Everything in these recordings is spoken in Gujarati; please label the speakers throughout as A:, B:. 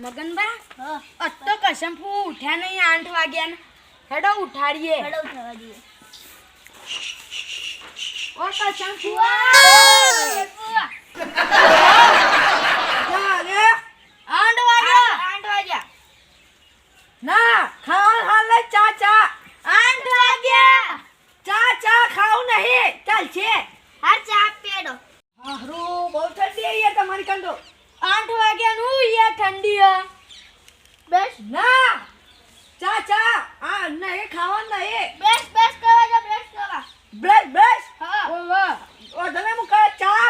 A: મગનબા
B: હા
A: અત તો કસમ ફૂ ઉઠ્યા નહીં આઠ વાગ્યા ને હેડો ઉઠાડીએ
B: હેડો થવા દઈએ
A: ઓ કસમ ફૂ આઠ વાગ્યા
B: આઠ વાગ્યા
C: ના ખાવાનું હાલ લઈ ચા ચા
A: આઠ વાગ્યા
C: ચા ચા ખાવ નહીં ચાલ છે
B: હા ચા પેડો
C: હારું બહુ ઠંડી આવી છે તમારી કંડો
A: આઠ વાગ્યાનું યાર ઠંડી હ.
B: બેસ.
C: ના. ચા ચા. આ નહીં ખાવાનું નહીં
B: બેસ બેસ કરવા જા બેસ કરવા.
C: બેસ બેસ.
B: હા.
A: ઓ વાહ
C: ઓ તમે મુ કા ચા?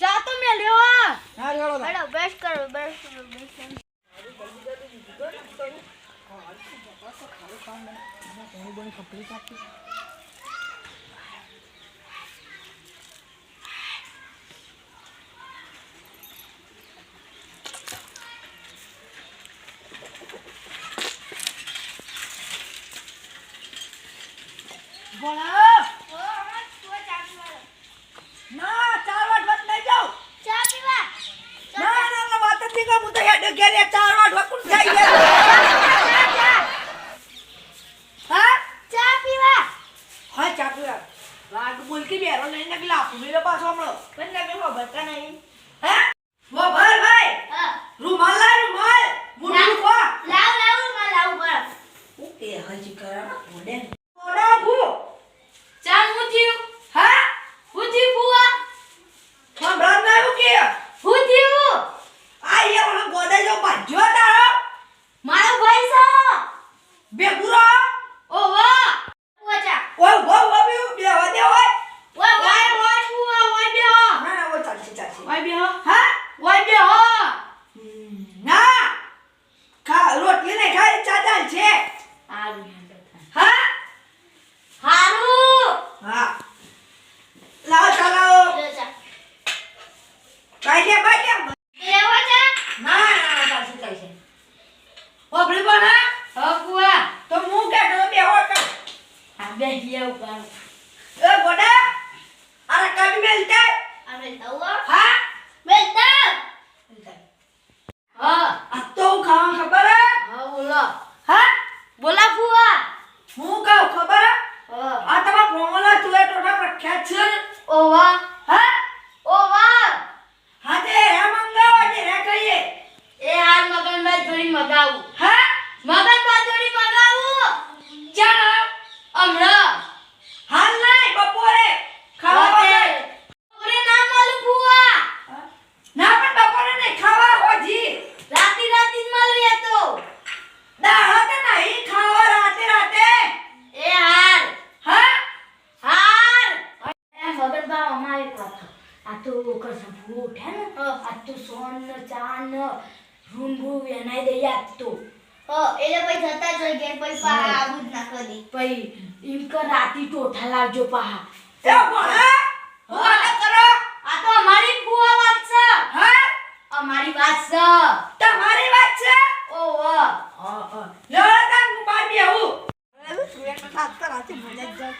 A: ચા તો મેલ્યો હા
C: હારું હેડો
B: બેસ કરો બેસ કરો બેસ કરો.
C: ના વાટ વત નહીં જાઉં
B: ચા પીવા
C: ના ના ના વાત જ નહીં કરું હું તો હેડે ઘેરે ચાર વાટ વકુલ થઈ ગયા હા
B: ચા પીવા
C: હા ચા પીવા વાગ બોલતી બેરો લઈને ગલા આપું મેલો પાછો હમણો.
B: પણ તમે ખબર નહીં
C: હે વો ભાઈ ભાઈ
B: હા
C: રૂમાલ લાય રૂમાલ મુઠ્ઠી ખો
B: લાવ લાવમાં લાવ પર
C: હું કે હજી કરાના પોડે પોડા ભૂ
A: ચા હું થયું
C: હા
A: હું થયું ફુવા
C: ખબર ના હું કે
A: હું થયું
C: આ એ ઓલો ગોડે જો બાજ્યો તારો
A: મારો ભાઈ છે
C: બે ગુરો
A: ઓ વાહ
B: ઓ ચા
C: ઓય વો વો બે બે વાદે હોય
B: ઓ
A: વાય વાય ફુવા વાય બે હો
C: ના ના વો ચાલશે ચાલશે
A: વાય બે હો
C: હા
A: વાય બે હો
C: હમ, ના ખા રોટલી નહીં ખાય ચા ચાલ છે
A: હારું હેંડો થાય.
C: હા
A: હારું
C: હા લાવો ચાલો
B: લે ચા
C: કાઈ દે બાઈ દે
B: લેવા ચા
C: ના ના ના ચાલશે ચાલશે ઓબળી પણ
A: હો? ફુવા.
C: તો હું કે તો બે હોય કે?
A: આ બે હિયા ઉગાડો
C: એ ગોડા અરે કભી મિલતે
B: મેલતા હુઆ
C: હા.
B: મેલતા
A: હા.
C: આ તો ખાવા ખબર હે?
A: હા બોલો.
C: હા?
A: બોલા ફુવા.
C: હું કહું ખબર હે? આ તમારા પ્રોમોલા તુએ ટોટા પ્રખ્યાત છે? ને?
A: ઓ વાહ
C: હા
A: ઓ વાહ
C: હા તે હે મંગાવો જે રે કહીએ
A: એ હાલ મગનભાઈ થોડી મગાવું
C: હા
A: મગનભાઈ થોડી મગાવું
C: ચાલ
A: હમણાં
C: હાલ નહીં બપોરે ખાવા
A: હોતે.
C: વગર.
A: ઓરે ના માલું ફુવા
C: ના પણ બપોરે નહીં ખાવા હોજી
A: રાતી રાતી જ માલું એ તો
C: દાડા તે નહીં ખાવા રાતે રાતે
A: એ હાર
C: હા
A: હાર એ મગનભાઈ અમારે એક વાત કહો. આ તો કસમ ફૂ ઉઠે ને આ તો સોન ચાન ચા ને રૂમ રૂમ એનાય દઈ આપતો.
B: હો એટલે પછી જતા જ હોય ઘેર પછી પા આવું જ ના કરી
A: પછી એમ કે રાતી ટોઠા લાવજો પાહા.
C: એ ભણા હું. આને કરો
A: આ તો અમારી બુઆ વાત છે.
C: હા?
A: અમારી વાત છે.
C: તમારી વાત છે?
A: ઓ વાહ
C: હું બાર બેહું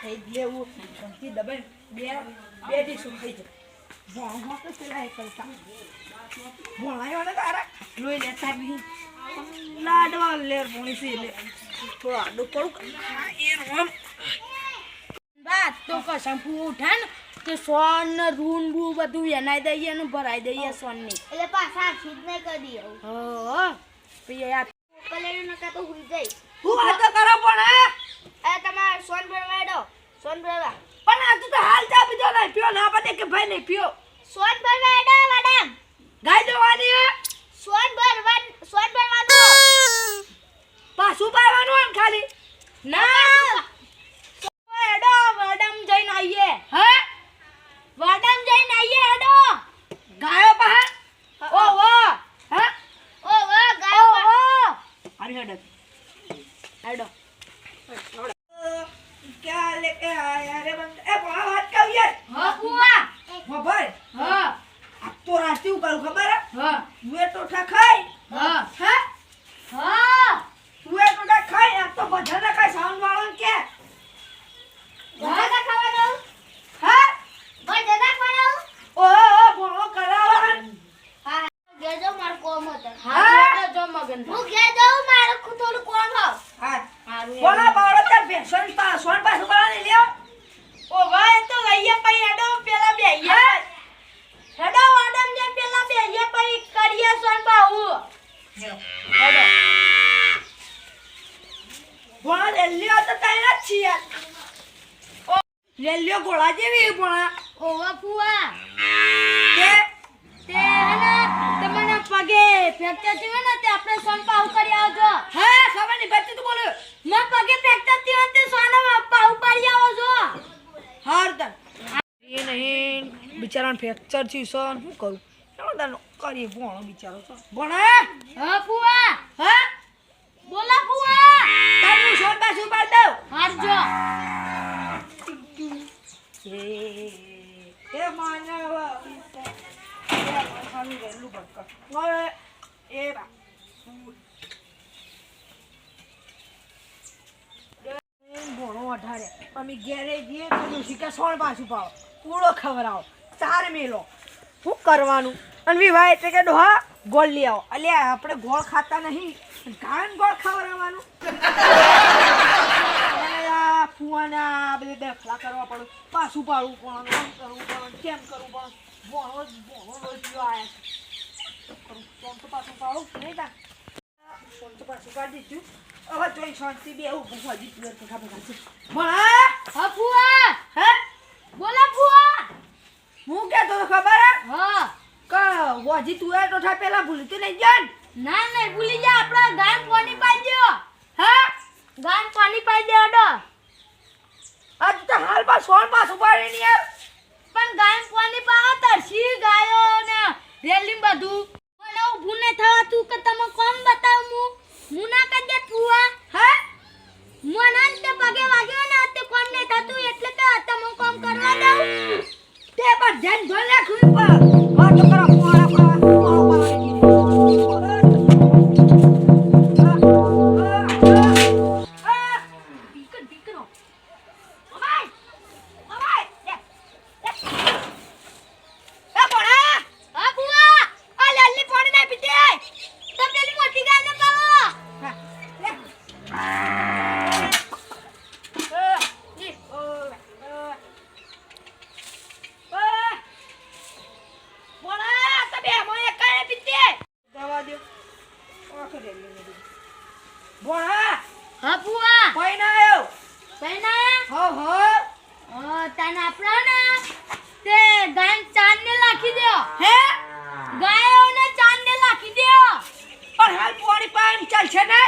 C: થઈ જ લેવું ઘંટી દબાઈ બે બે ડીશું ખાઈ જાય. ભણા તો કરતા. લોહી લેતા નહીં લાડવા લેર ભણી સી લે થોડો આડો કરું એ રોમ
A: બાત તો કસમ ફૂ ઉઠે ને તે સોન ને રૂન બુ બધું એનાય દઈએ ને ભરાઈ દઈએ સોનની
B: એટલે પાછા જ નહીં કરી આવું
A: હો પછી આ
B: કલેડું નકા તો હુઈ જાય
C: હું આ તો ના પડે કે અને કે અરે
B: એ બા વાત
C: કહું યાર હા
A: કુવા.
C: હો
A: ભાઈ
C: હા. આ તો રાતે
A: હું
C: કરું ખબર?
A: હા.
C: મે તો ખાઈ
A: હા?
C: હા? બોલા
A: બાળો
C: બેસન
A: બેહીએ
C: હેડો વાડમ જે પેલા બેહીએ પછી કરીએ સોન બાહુ હેડો. વાડ એલ્યો
B: તો તૈયાર
C: છીએ. લેલ્યો ગોળા જેવી પણ
A: ઓવા ફુવા.
C: તે?
A: તે તમને પગે ફેક્ચર થયું ને તે આપણે સોન પાઉ કરી આવજો.
C: હા ખબર નહીં બચ્ચું તું બોલ્યો
A: મેં પગે ફેક્ચર થયું તે સોન પાઉ પાડી
C: એ નહીં. બિચારાને ફ્રેક્ચર થયું છે શું કરું? કરીએ ભણો બિચારો છે ભણે?
A: હા ફુવા.
C: હા?
A: બોલા ફુવા.
C: તારું શોધ પાછું પાડ દઉં.
A: હારજો.
C: એ એ માનવ એ ગયેલું ભટક હવે બા ભણો અઢારે. અમે ઘેરે જઈએ તો ડોશી કે પાછું પાવો પૂળો ખવડાવો ચાર મેલો. શું કરવાનું? અને વિવાહ એટલે કે ડોહા ગોળ લઈ આવો. અલ્યા આપણે ગોળ ખાતા નહીં કાન ગોળ ખવડાવવાનું. ફુવાના બધે દાખલા કરવા પડે. પાછું પાડવું પણ કરવું કેમ કરવું પડે. ભણો જ ભણો કરું ફોન તો પાછું પાડું નહીં તા. ફોન તો પાછું પાડી દીધું. હવે જોઈ શાંતિ બે એવું ભણા
A: હા? ફુવા!
C: હે?
A: બોલા ફુવા!
C: હું કહેતો તો ખબર હે?
A: હા.
C: કે હોજી તું એ ટોઠા પેલા ભૂલી તો નહીં જન
A: ના ના ભૂલી જા આપણા ગાન પાણી પાઈ દ્યો
C: હા?
A: ગાન પાણી પાઈ દે અડો?
C: આજ તો હાલમાં સોન પાછું પાડી નહીં યાર
A: પણ ગામ પાણી પાવા તરસી ગાયો ને રેલી બધું.
C: પોળા
A: હા ફુવા
C: કોઈ ના આવ્યો
A: પૈના
C: હો. હો
A: ઓ તને આપણા ને તે ગાય ચાંદ ને લાખી દ્યો.
C: હે?
A: ગાયોને ચાંદ ને લાખી દ્યો.
C: પણ હાલ પોણી પાણી ચાલશે ને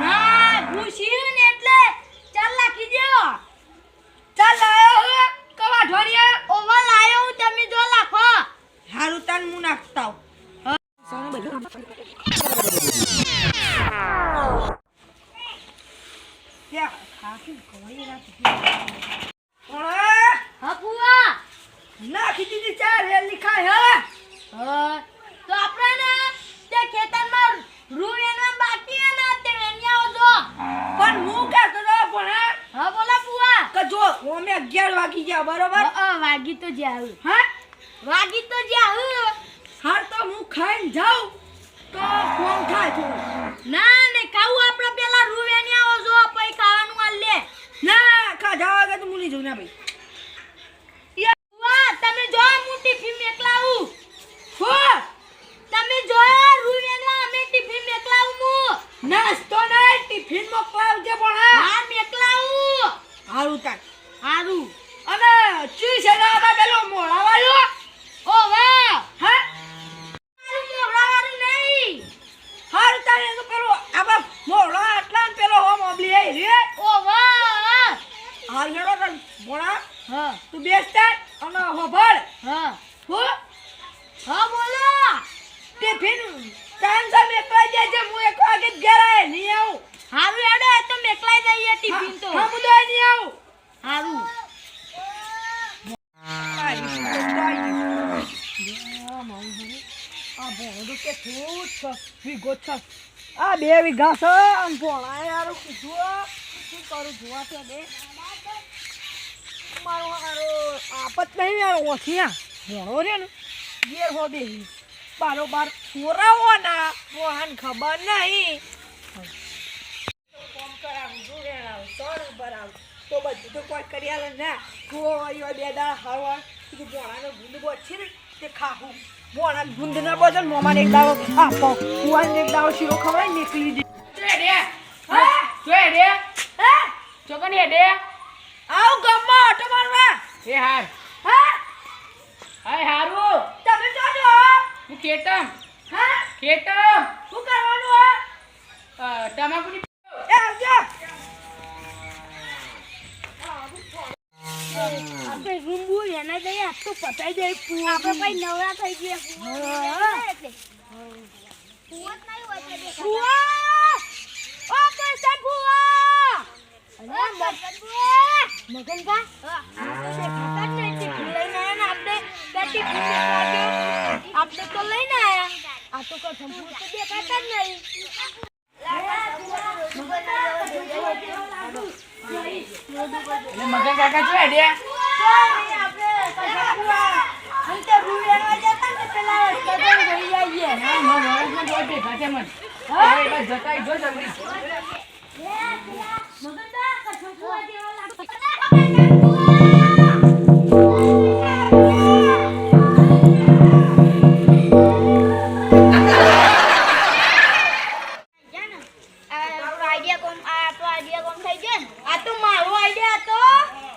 A: ના ભૂસ્યું
C: વાગી ગયા બરોબર?
A: વાગી તો જાવ
C: હા?
A: વાગી તો જાવ
C: હાર તો હું ખાઈને જાઉં તો ફોન થાય થોડું
A: ના ને ખાવું આપણે પેલા રૂવેની આવો જો પછી ખાવાનું આ લે.
C: ના ખાધા વગર તો હું નહીં જઉં ના ભાઈ
A: ફુવા તમે જો હું ટિફિન મેકલાવું
C: હો
A: તમે જો રૂ વેણવા અમે ટિફિન મેકલાવું હું
C: નાસ્તો નહીં ટિફિન મોકલાવજે પણ
A: હા મેકલાવું
C: હારું તાન
A: હારું
C: અને ચી છે ને આમાં પેલો મોળા વાળો
A: ઓ વાહ
C: હા
A: હારું મોરાવાળું નહીં
C: હારું તાન એનો પેલો આમાં મોળા આટલા ને પેલો હોમ ઓબલી એ રે
A: ઓ વાહ
C: હાલ હેડો મોળા
A: હા.
C: તું બેસતા અને હોભળ.
A: હા.
C: હો?
A: હા બોલો.
C: ટિફિન ટાઈમ સર મેકવાઈ દેજે હું એક વાગે જ ઘરે આય, નહીં આવું.
A: હારું એડો તો મેકલાઈ જઈએ ટિફિન તો.
C: હા હું તો નહીં આવું.
A: હારું.
C: આ બે વીઘા છે અને ભોળા યાર કીધું શું કરું જોવા છે દે. મારો હારો આપત નહીં યાર ઓછી આ ભણો રે ને, ઘેર હો બે બારોબાર ચોરાવો ના મોહન ખબર નહીં. કોમ કરાવું સર ઉપર તો બધું તો કોઈ કરી આલે ના. કુવો આવ્યો બે દાડા હરવા કીધું બોટ છે ને, તે ખાવું. ભોળા ગુંદ ના બોલ મોમાં એક દાડો આપો. એક દાડો શીરો ખવડાવી નીકળી દે
A: જોઈ રે. જોઈ રે? ચોકની હેડે આવ ગામમાં ઓટો મારવા.
D: એ હાર.
A: હા?
D: હાય હારું.
A: તમે જો. છો
D: હું કેતમ.
A: હા?
D: કેતમ.
A: શું કરવાનું
D: આ તમાકુની
A: એ આવજો. આપણે રૂંબુ એના જઈએ આપ તો પતાઈ જાય પૂ
B: આપણે ભાઈ નવરા થઈ ગયા. એટલે કુવત નહીં. હોય તો
A: ઓ પૈસા ફુવા આપણે તો લઈને આયા આ તો કઈ નહીં
D: મગન કાકા શું આઈડિયા હા મગ હળદમાં તો ભેગા છે મન હવે એ બાજુ જતાય જો જલ્દી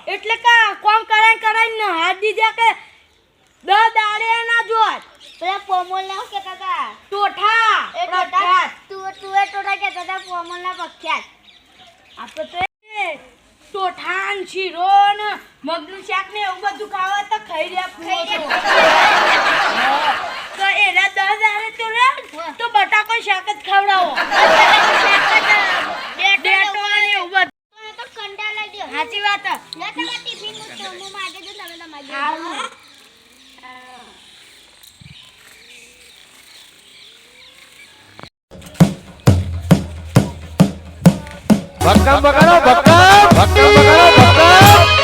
A: એટલે કે કોમ કરાય કરાય ને હાથ દીધા કે દ દાડે ના જોત
B: પેલા પોમોલ ના કેતા હતા?
A: ટોઠા.
B: એ તું તું એ કેતા કે દાદા પોમોલ ના પ્રખ્યાત.
A: આપણે તો ટોઠાન શીરો ને મગનું શાક ને એવું બધું ખાવા તો ખાઈ રહ્યા તો. એના દસ હારે તો તો બટાકો શાક જ ખવડાવો. ડેટો
E: ભક્કમ બગાડો ભક્કમ ભક્કમ બગાડો ભક્કમ